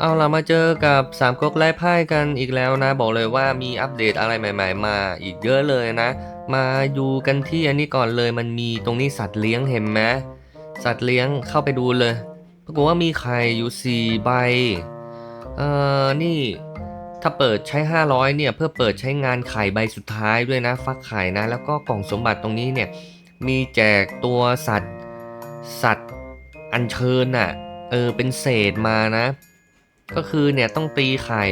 เอาล่ะมาเจอกับสามก๊กไล่ไพ่กันอีกแล้วนะ บอกเลยว่ามีอัปเดตอะไรใหม่ ๆ มาอีกเยอะเลยนะ มาดูกันที่อันนี้ก่อนเลยมันมีตรงนี้สัตว์เลี้ยงเห็นไหมสัตว์เลี้ยงเข้าไปดูเลยปรากฏว่ามีไข่อยู่4ใบเอ่อนี่ถ้าเปิดใช้ 500 เนี่ยเพื่อเปิดใช้งานไข่ใบสุดท้ายด้วยนะ ฟักไข่นะ แล้วก็กล่องสมบัติตรงนี้เนี่ยมีแจกตัวสัตว์สัตว์อัญเชิญน่ะเออเป็นเศษมานะ ก็คือเนี่ยต้องตีไข่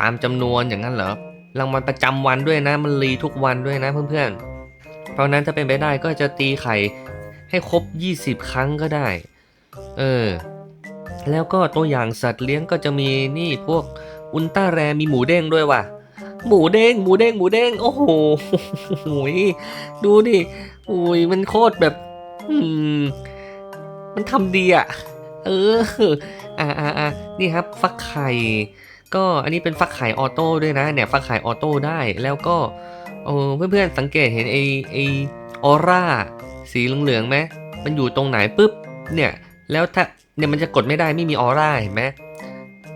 ตามจำนวนอย่างนั้นเหรอรางวัลประจำวันด้วยนะ มันรีทุกวันด้วยนะเพื่อนๆ เพราะนั้นถ้าเป็นไปได้ก็จะตีไข่ให้ครบ 20 ครั้งก็ได้ เออ แล้วก็ตัวอย่างสัตว์เลี้ยงก็จะมีนี่พวกอุลตร้าแรมีหมูเด้งด้วยว่ะ หมูเด้ง หมูเด้ง หมูเด้ง โอ้โหโอ้ยดูดิโอ้ยมันโคตรแบบ อืม มันทำดีอะ เออ อ่าอ่าอ่านี่ครับฟักไข่ ก็อันนี้เป็นฟักไข่ออโต้ด้วยนะเนี่ยฟักไข่ออโต้ได้แล้วก็เออเพื่อนๆสังเกตเห็นไอไอออร่าสีเหลืองๆไหมมันอยู่ตรงไหนปุ๊บเนี่ยแล้วถ้าเนี่ยมันจะกดไม่ได้ไม่มีออร่าเห็นไหม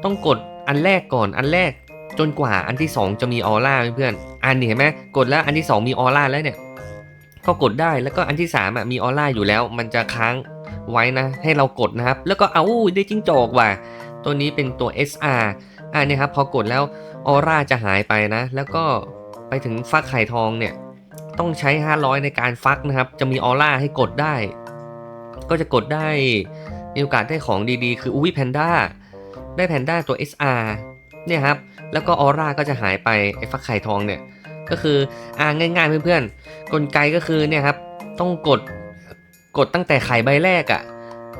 ต้องกดอันแรกก่อนอันแรกจนกว่าอันที่สองจะมีออร่าเพื่อนอันนี้เห็นไหมกดแล้วอันที่สองมีออร่าแล้วเนี่ยก็กดได้แล้วก็อันที่สามอะมีออร่าอยู่แล้ว มันจะค้าง ไว้นะให้เรากดนะครับ แล้วก็เอาได้จิ้งจอกว่ะตัวนี้เป็นตัว SR อ่านี่ครับพอกดแล้วออร่าจะหายไปนะ แล้วก็ไปถึงฟักไข่ทองเนี่ยต้องใช้ 500 ในการฟักนะครับ จะมีออร่าให้กดได้ ก็จะกดได้มีโอกาสได้ของดีๆ คืออุ้ยแพนด้าได้แพนด้าตัว SR เนี่ยครับ แล้วก็ออร่าก็จะหายไปไอ้ฟักไข่ทองเนี่ย ก็คืออ่าง่ายๆเพื่อนๆกลไกก็คือเนี่ยครับ ต้องกด กดตั้งแต่ไข่ใบแรกอะ่ะ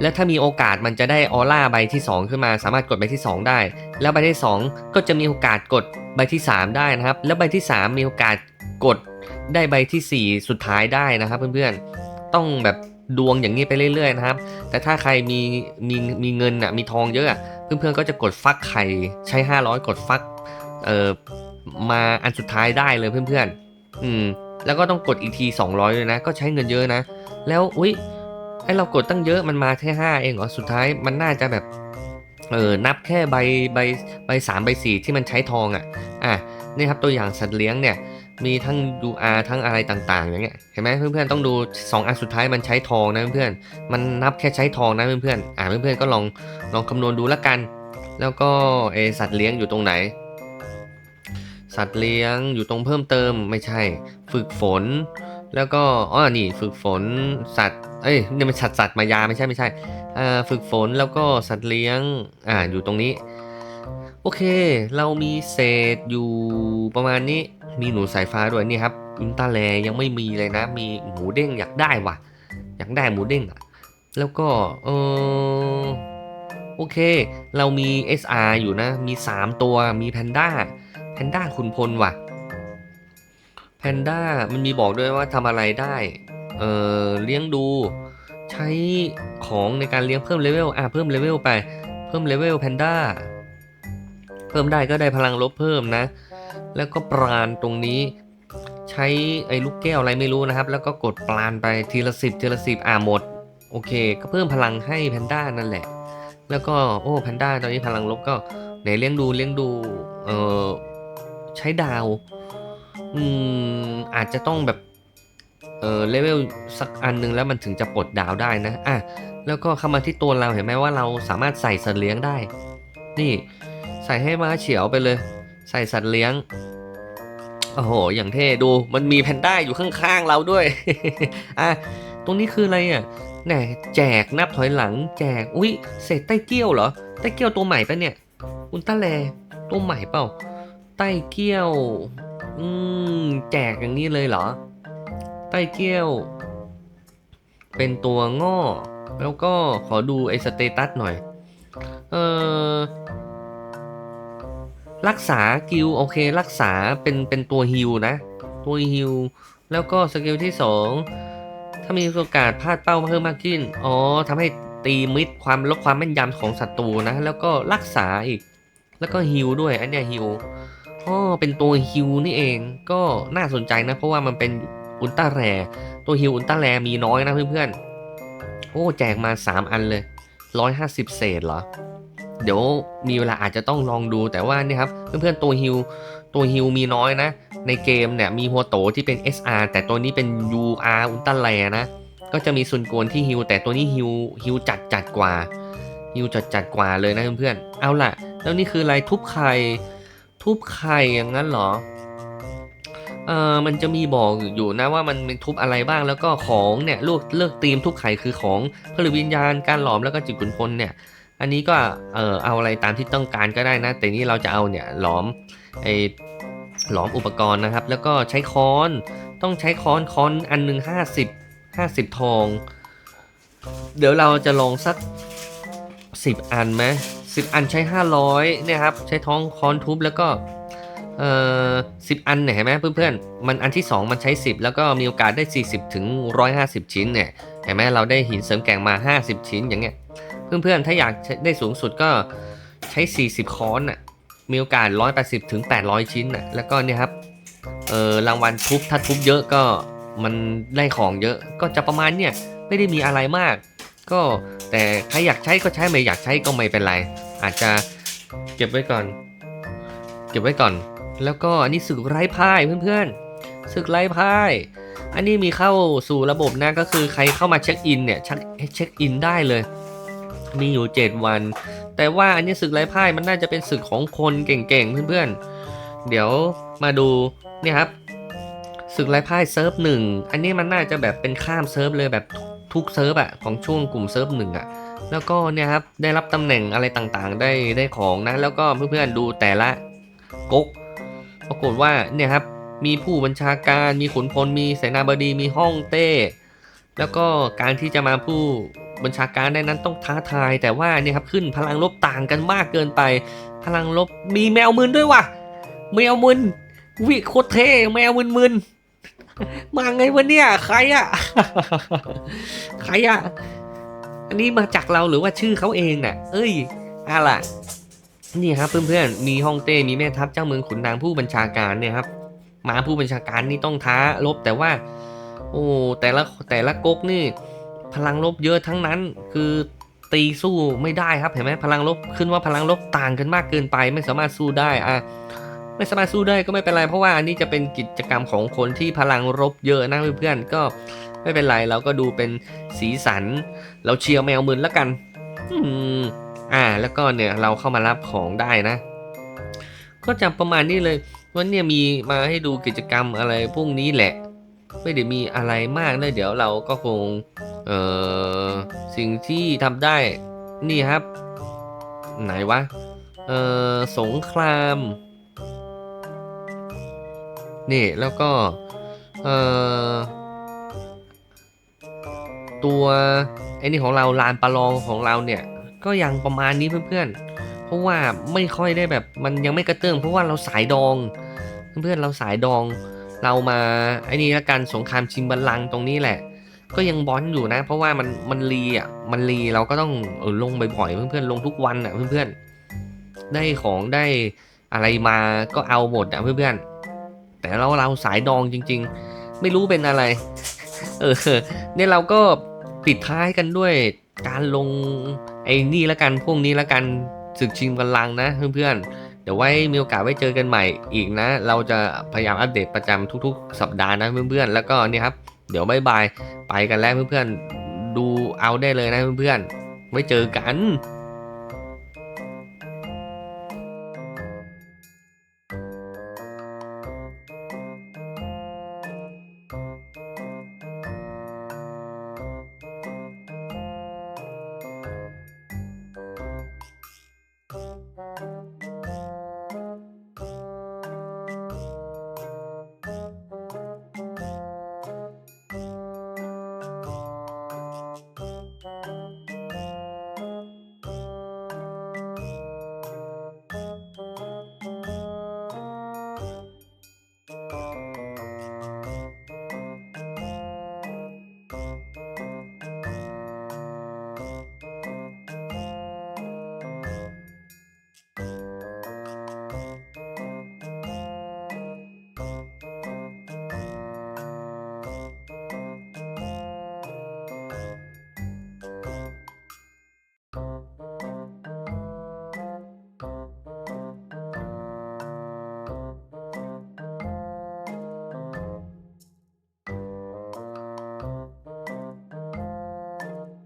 แล้วถ้ามีโอกาสมันจะได้ออร่าใบที่ 2 ขึ้นมา สามารถกดใบที่ 2 ได้ แล้วใบที่ 2 ก็จะมีโอกาสกดใบที่ 3 ได้นะครับ แล้วใบที่ 3 มีโอกาสกดได้ใบทีสี่ 4 สุดท้ายได้นะครับ เพื่อนๆ ต้องแบบดวงอย่างนี้ไปเรื่อยๆนะครับ แต่ถ้าใครมีมีมีเงินอะมีทองเยอะอะเพื่อนๆก็จะกดฟักไข่ใช้ 500 กดฟักเอ่อมาอันสุดท้ายได้เลยเพื่อนๆ อืม แล้วก็ต้องกดอีกที 200เลยนะ ก็ใช้เงินเยอะนะ แล้วอุ้ยไอเรากดตั้งเยอะมันมาแค่ห้าเองเหรอสุดท้ายมันน่าจะแบบเออนับแค่ใบใบใบสามใบสี่ที่มันใช้ทองอะ่ะอะนี่ครับตัวอย่างสัตว์เลี้ยงเนี่ยมีทั้ง UR ทั้งอะไรต่างๆ อย่างเงี้ยเห็นไหมเพื่อนๆต้องดู 2 อันสุดท้ายมันใช้ทองนะเพื่อนๆมันนับแค่ใช้ทองนะเพื่อนๆอ่าเพื่อนๆก็ลองลองคำนวณดูละกัน แล้วก็เอสัตว์เลี้ยงอยู่ตรงไหน สัตว์เลี้ยงอยู่ตรงเพิ่มเติมไม่ใช่ ฝึกฝน แล้วก็อ๋อนี่ฝึกฝนสัตว์เอ้ยนี่มันสัตว์สัตว์มายาไม่ใช่ไม่ใช่อ่าฝึกฝนแล้วก็สัตว์เลี้ยงอ่าอยู่ตรงนี้ โอเค เรามีเศษอยู่ประมาณนี้มีหนูสายฟ้าด้วยนี่ครับอินตาแลยังไม่มีเลยนะ มีหมูเด้งอยากได้ว่ะ อยากได้หมูเด้งอะแล้วก็เออโอเค เรามี SR อยู่นะ มี 3 ตัวมีแพนด้าแพนด้าขุนพลว่ะ แพนด้ามันมีบอกด้วยว่าทำอะไรได้ เออเลี้ยงดู ใช้ของในการเลี้ยงเพิ่มเลเวล อะเพิ่มเลเวลไป เพิ่มเลเวลแพนด้า เพิ่มได้ก็ได้พลังลบเพิ่มนะ แล้วก็ปราณตรงนี้ ใช้ไอ้ลูกแก้วอะไรไม่รู้นะครับ แล้วก็กดปราณไปทีละสิบทีละสิบอ่าหมด โอเค ก็เพิ่มพลังให้แพนด้านั่นแหละ แล้วก็โอ้แพนด้าตอนนี้พลังลบก็ไหนเลี้ยงดูเลี้ยงดู เออใช้ดาว อืมอาจจะต้องแบบเออเลเวลสักอันนึงแล้วมันถึงจะปลดดาวได้นะอะแล้วก็เข้ามาที่ตัวเราเห็นไหมว่าเราสามารถใส่สัตว์เลี้ยงได้ นี่ใส่ให้ม้าเฉียวไปเลย ใส่สัตว์เลี้ยงโอ้โห อย่างเท่ดู มันมีแพนด้าอยู่ข้างๆเราด้วย อะ ตรงนี้คืออะไรอะแหนแจกนับถอยหลัง แจก อุ้ยเศษไต้เกี้ยวเหรอไต้เกี้ยวตัวใหม่ปะเนี่ย อุลตร้าแลตัวใหม่เปล่าไต้เกี้ยว อืม แจกอย่างนี้เลยเหรอไต้เกี้ยว เป็นตัวง่อ แล้วก็ขอดูไอ้สเตตัสหน่อย เออรักษากิลโอเค รักษาเป็นเป็นตัวฮิลนะ ตัวฮิลแล้วก็สกิลที่ 2 ถ้ามีโอกาสพลาดเป้าเพิ่มมากขึ้น อ๋อทำให้ตีมิดความลดความแม่นยำของศัตรูนะ แล้วก็รักษาอีก แล้วก็ฮิลด้วย อันเนี้ยฮิล อ๋อเป็นตัวฮิวนี่เอง ก็น่าสนใจนะ เพราะว่ามันเป็นอุลตร้าแรตัวฮิวอุลตร้าแรมีน้อยนะเพื่อนๆ โอ้แจกมา 3 อันเลย 150 เศษเหรอ เดี๋ยวมีเวลาอาจจะต้องลองดูแต่ว่านี่ครับ เพื่อนๆ ตัวฮิวตัวฮิวมีน้อยนะ ในเกมเนี่ยมีหัวโตที่เป็น SR แต่ตัวนี้เป็น UR อุลตร้าแลนะ ก็จะมีซุนกวนที่ฮิวแต่ตัวนี้ฮิวฮิวจัดจัดกว่าฮิวจัดจัดกว่าเลยนะเพื่อนๆ เอาล่ะ แล้วนี่คืออะไรทุบไข่ ทุบไข่อย่างนั้นเหรอ เออมันจะมีบอกอยู่นะว่ามันเป็นทุบอะไรบ้างแล้วก็ของเนี่ยเลือกเลือกธีมทุบไข่คือของผลิตวิญญาณการหลอมแล้วก็จิตขุนพลเนี่ย อันนี้ก็เออเอาอะไรตามที่ต้องการก็ได้นะ แต่นี่เราจะเอาเนี่ยหลอมไอหลอมอุปกรณ์นะครับ แล้วก็ใช้ค้อนต้องใช้ค้อนค้อนอันหนึ่งห้าสิบห้าสิบทอง เดี๋ยวเราจะลองสักสิบอันไหม สิบอันใช้ห้าร้อยเนี่ยครับใช้ท้องค้อนทุบแล้วก็เอ่อสิบอันเนี่ยเห็นไหมเพื่อนๆมันอันที่สองมันใช้สิบแล้วก็มีโอกาสได้สี่สิบถึงร้อยห้าสิบชิ้นเนี่ยเห็นไหมเราได้หินเสริมแกงมาห้าสิบชิ้นอย่างเงี้ยเพื่อนๆถ้าอยากได้สูงสุดก็ใช้ 40 ค้อนน่ะมีโอกาส 180 ถึง 800 ชิ้นน่ะแล้วก็เนี่ยครับเออรางวัลทุบถ้าทุบเยอะก็มันได้ของเยอะก็จะประมาณเนี่ยไม่ได้มีอะไรมาก ก็แต่ใครอยากใช้ก็ใช้ไม่อยากใช้ก็ไม่เป็นไร อาจจะเก็บไว้ก่อน เก็บไว้ก่อน แล้วก็อันนี้ศึกไร้พ่ายเพื่อนๆศึกไร้พ่าย อันนี้มีเข้าสู่ระบบนะก็คือใครเข้ามาเช็คอินเนี่ยเช็คเช็คอินได้เลย มีอยู่ 7 วัน แต่ว่าอันนี้ศึกไร้พ่ายมันน่าจะเป็นศึกของคนเก่งๆเพื่อนๆ เดี๋ยวมาดูเนี่ยครับศึกไร้พ่ายเซิร์ฟหนึ่งอันนี้มันน่าจะแบบเป็นข้ามเซิร์ฟเลยแบบ ทุกเซิร์ฟอะของช่วงกลุ่มเซิร์ฟหนึ่งอะแล้วก็เนี่ยครับได้รับตำแหน่งอะไรต่างๆ ได้ได้ของนะ แล้วก็เพื่อนๆดูแต่ละก๊กปรากฏว่าเนี่ยครับมีผู้บัญชาการมีขุนพลมีเสนาบดีมีห้องเต้ แล้วก็การที่จะมาผู้บัญชาการได้นั้นต้องท้าทาย แต่ว่าเนี่ยครับขึ้นพลังลบต่างกันมากเกินไป พลังลบมีแมวมึนด้วยว่ะแมวมึนวิโคตรเท่แมวมึนมึน มาไงวะเนี่ย ใครอะใครอะอันนี้มาจากเราหรือว่าชื่อเขาเองน่ะเอ้ยอะไรล่ะ นี่ครับเพื่อนๆ มีฮ่องเต้มีแม่ทัพเจ้าเมืองขุนนางผู้บัญชาการเนี่ยครับ มาผู้บัญชาการนี่ต้องท้าลบแต่ว่า โอ้แต่ละแต่ละก๊กนี่ พลังลบเยอะทั้งนั้น คือตีสู้ไม่ได้ครับเห็นไหมพลังลบขึ้นว่าพลังลบต่างกันมากเกินไปไม่สามารถสู้ได้อะ ไม่สามารถสู้ได้ก็ไม่เป็นไรเพราะว่าอันนี้จะเป็นกิจกรรมของคนที่พลังลบเยอะนะเพื่อนๆก็ไม่เป็นไรเราก็ดูเป็นสีสัน เราเชียร์แมวมึนแล้วกันอืมอ่า แล้วก็เนี่ยเราเข้ามารับของได้นะ ก็จะประมาณนี้เลยวันเนี่ยมีมาให้ดูกิจกรรมอะไรพวกนี้แหละ ไม่ได้มีอะไรมากเลยเดี๋ยวเราก็คงเอ่อสิ่งที่ทำได้นี่ครับ ไหนวะเอ่อสงคราม นี่แล้วก็ เอ่อ ตัวไอ้นี่ของเราลานประลองของเราเนี่ย ก็ยังประมาณนี้เพื่อนๆ เพราะว่าไม่ค่อยได้แบบมันยังไม่กระเตื้องเพราะว่าเราสายดอง เพื่อนๆเราสายดอง เรามาไอ้นี่ละกันสงครามชิงบัลลังก์ตรงนี้แหละ ก็ยังบอลอยู่นะ เพราะว่ามันมันรีอะมันรีเราก็ต้องเออลงบ่อยๆเพื่อนๆลงทุกวันอะเพื่อนๆได้ของได้อะไรมาก็เอาหมดอะเพื่อนๆ แต่เราเราสายดองจริง ๆ ไม่รู้เป็นอะไร เออเนี่ยเราก็ปิดท้ายกันด้วยการลงไอ้นี่ละกันพวกนี้ละกันศึกชิงบัลลังนะเพื่อนๆ เดี๋ยวไว้มีโอกาสไว้เจอกันใหม่อีกนะ เราจะพยายามอัปเดตประจำทุก ๆ สัปดาห์นะเพื่อนๆ แล้วก็นี่ครับ เดี๋ยวบายบายไปกันแล้วเพื่อนๆ ดูเอาได้เลยนะเพื่อนๆ ไว้เจอกัน